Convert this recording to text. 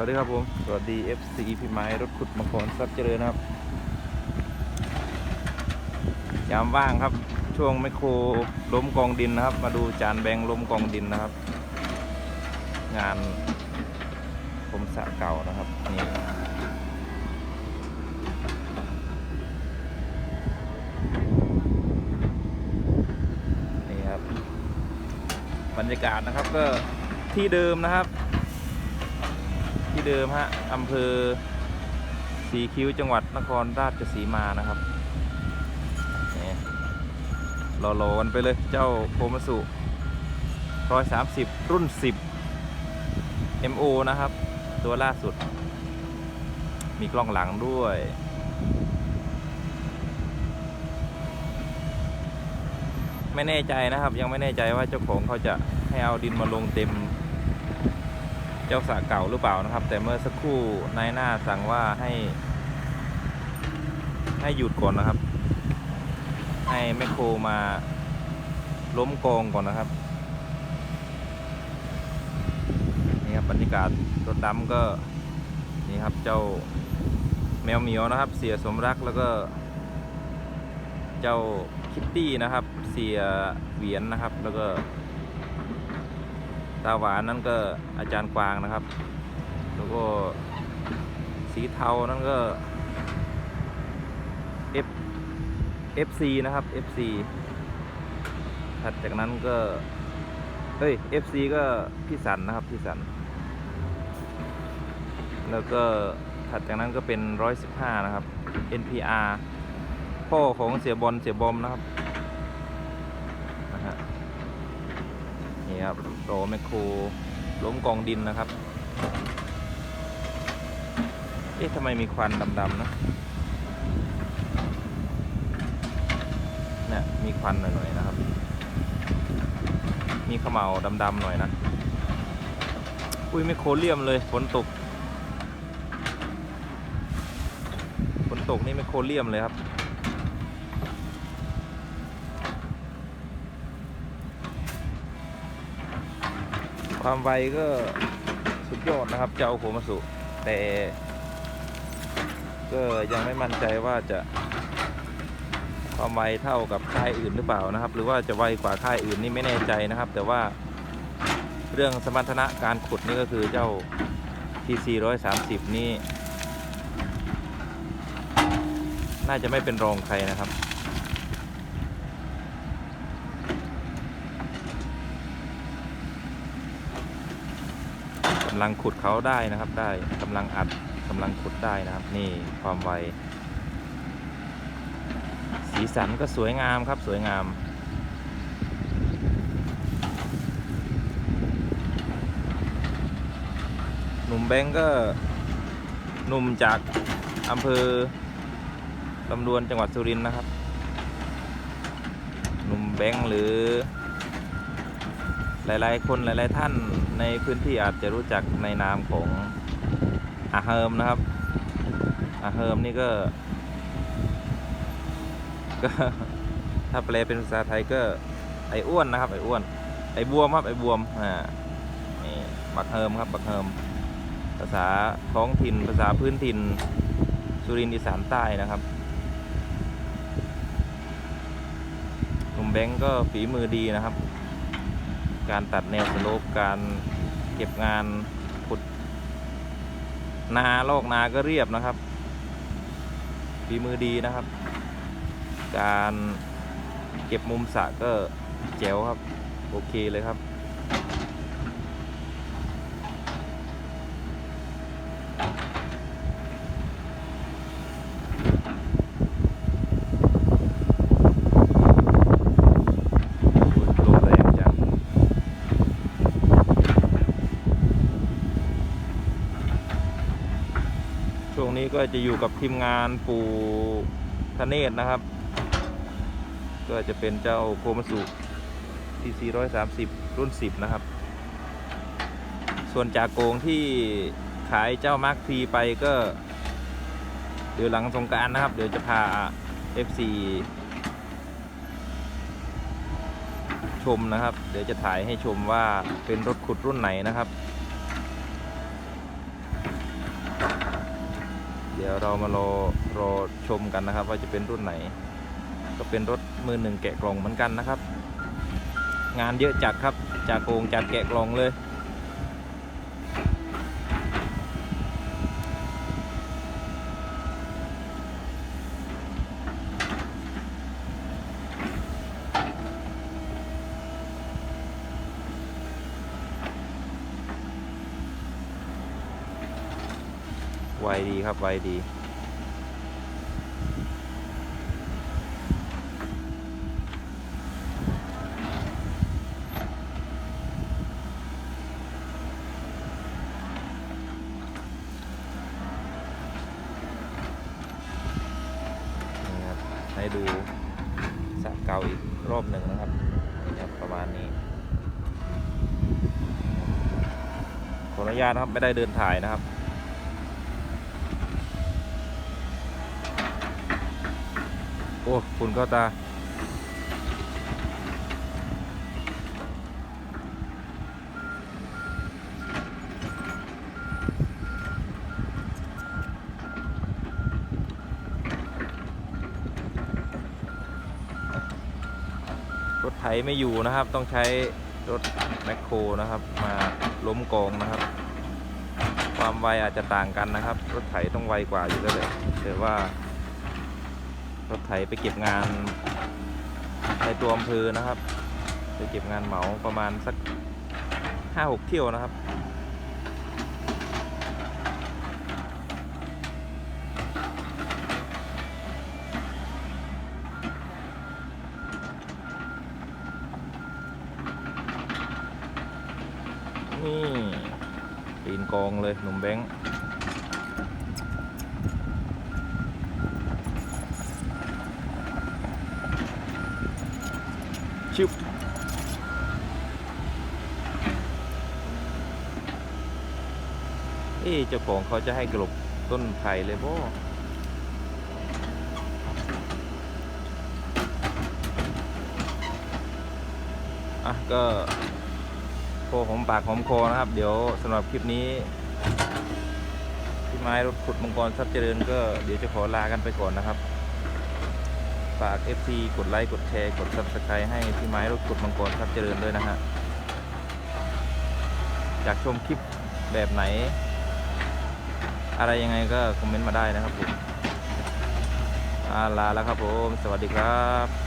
วัสดีครับผม สวัสดี FC พี่ไม้รถขุดมังกรทรัพย์เจริญครับ ยามว่างครับ ช่วงไมโครล้มกองดินนะครับ มาดูจานแบงล้มกองดินนะครับ งานผมสระเก่านะครับ นี่นี่ครับ บรรยากาศนะครับก็ที่เดิมนะครับ ที่เดิมฮะอำเภอสีคิ้วจังหวัดนครราชสีมานะครับนี่รอๆกันไปเลยเจ้าโคมาสุ130รุ่น10 MO นะครับ ตัวล่าสุด มีกล้องหลังด้วย ไม่แน่ใจนะครับ ยังไม่แน่ใจว่าเจ้าของเขาจะให้เอาดินมาลงเต็ม เจ้าสะเก่าหรือเปล่านะครับ แต่เมื่อสักครู่นายหน้าสั่งว่าให้ ให้หยุดก่อนนะครับ ให้แมคโครมาล้มกองก่อนนะครับนี่ครับบรรยากาศรถดำก็นี่ครับเจ้าแมวเหมียวนะครับ เสียสมรักแล้วก็ เจ้าคิตตี้นะครับ เสียเหวียนนะครับแล้วก็ ตาหวานนั่นก็อาจารย์กวางนะครับ แล้วก็สีเทานั่นก็ F FC นะครับ FC ถัดจากนั้นก็เอ้ย FC ก็พี่สันนะครับพี่สัน แล้วก็ถัดจากนั้นก็เป็น 115 นะครับ NPR พ่อของเสียบอลเสียบอมนะครับนะฮะนี่ครับ โรแมคโครล้มกองดินนะครับ เอ๊ะทำไมมีควันดำๆนะเนี่ยมีควันหน่อยๆนะครับ มีขมเหลาดำๆหน่อยนะอุ้ยไม่โครเลียมเลยฝนตกฝนตกนี่ไม่โครเลียมเลยครับ ความไวก็สุดยอดนะครับ เจ้าโคมาสุ แต่ ก็ยังไม่มั่นใจว่าจะความไวเท่ากับค่ายอื่นหรือเปล่านะครับ หรือว่าจะไวกว่าค่ายอื่นนี่ไม่แน่ใจนะครับ แต่ว่าเรื่องสมรรถนะการขุดนี่ก็คือเจ้า TC 130 นี่ น่าจะไม่เป็นรองใครนะครับำลังขุดเขาได้นะครับ ได้กำลังอัดกำลังขุดได้นะครับ นี่ความไว สีสันก็สวยงามครับสวยงามหนุ่มแบงก์ก็หนุ่มจากอำเภอลำดวนจังหวัดสุรินทร์นะครับ หนุ่มแบงก์หรือ หลาย ๆ คนหลาย ๆ ท่านในพื้นที่อาจจะรู้จักในนามของอาเฮิมนะครับอาเฮิมนี่ก็ ก็ถ้าแปลเป็นภาษาไทยก็ไอ้อ้วนนะครับไอ้อ้วนไอ้บวมครับไอ้บวมอ่านี่บักเฮิมครับบักเฮิมภาษาท้องถิ่นภาษาพื้นถิ่นสุรินทร์อีสานใต้นะครับหนุ่มแบงก์ก็ฝีมือดีนะครับ การตัดแนวสโลปการเก็บงานขุดนาลอกนาก็เรียบนะครับฝีมือดีนะครับ การเก็บมุมสะก็แจ๋วครับ โอเคเลยครับ อุ๊ยลมแรงจัง ช่วงนี้ ก็จะอยู่กับทีมงานปู่ธเนศนะครับ ก็จะเป็นเจ้าโคมสุ TC 130 รุ่น 10 นะครับ ส่วนจากโกงที่ขายเจ้ามาร์คพีไปก็ เดี๋ยวหลังสงการนะครับ เดี๋ยวจะพา FC ชมนะครับ เดี๋ยวจะถ่ายให้ชมว่าเป็นรถขุดรุ่นไหนนะครับ เดี๋ยวเรามารอรอชมกันนะครับ ว่าจะเป็นรุ่นไหน ก็เป็นรถมือหนึ่งแกะกล่องเหมือนกันนะครับ งานเยอะจัดครับจากโกงจัดแกะกล่องเลย วดีครับไวดี นี่ครับ ให้ดูสระเก่าอีกรอบหนึ่งนะครับนี่ครับ ประมาณนี้ขออนุญาตนะครับ ไม่ได้เดินถ่ายนะครับ อ้คุณเข้าตา รถไถไม่อยู่นะครับ ต้องใช้รถแมคโครนะครับ มาล้มกองนะครับ ความไวอาจจะต่างกันนะครับ รถไถต้องไวกว่าอยู่แล้วเลยแต่ว่า รถไถไปเก็บงานในตัวอำเภอนะครับ ไปเก็บงานเหมาประมาณสักห้าหกเที่ยวนะครับนี่ปีนกองเลยหนุ่มแบงค์ ชิบเอ๊เจ้าของเขาจะให้กลบต้นไผ่เลยบ่อะก็พอหอมปากหอมคอนะครับ เดี๋ยวสำหรับคลิปนี้พี่ไม้รถขุดมังกรทรัพย์เจริญก็เดี๋ยวจะขอลากันไปก่อนนะครับ ฝาก FC กดไลค์กดแชร์กด Subscribe ให้พี่ไม้รถกดมังกรทรับเจริญด้วยนะฮะอยากชมคลิปแบบไหน อะไรยังไงก็คอมเมนต์มาได้นะครับผมลาแล้วครับผม สวัสดีครับ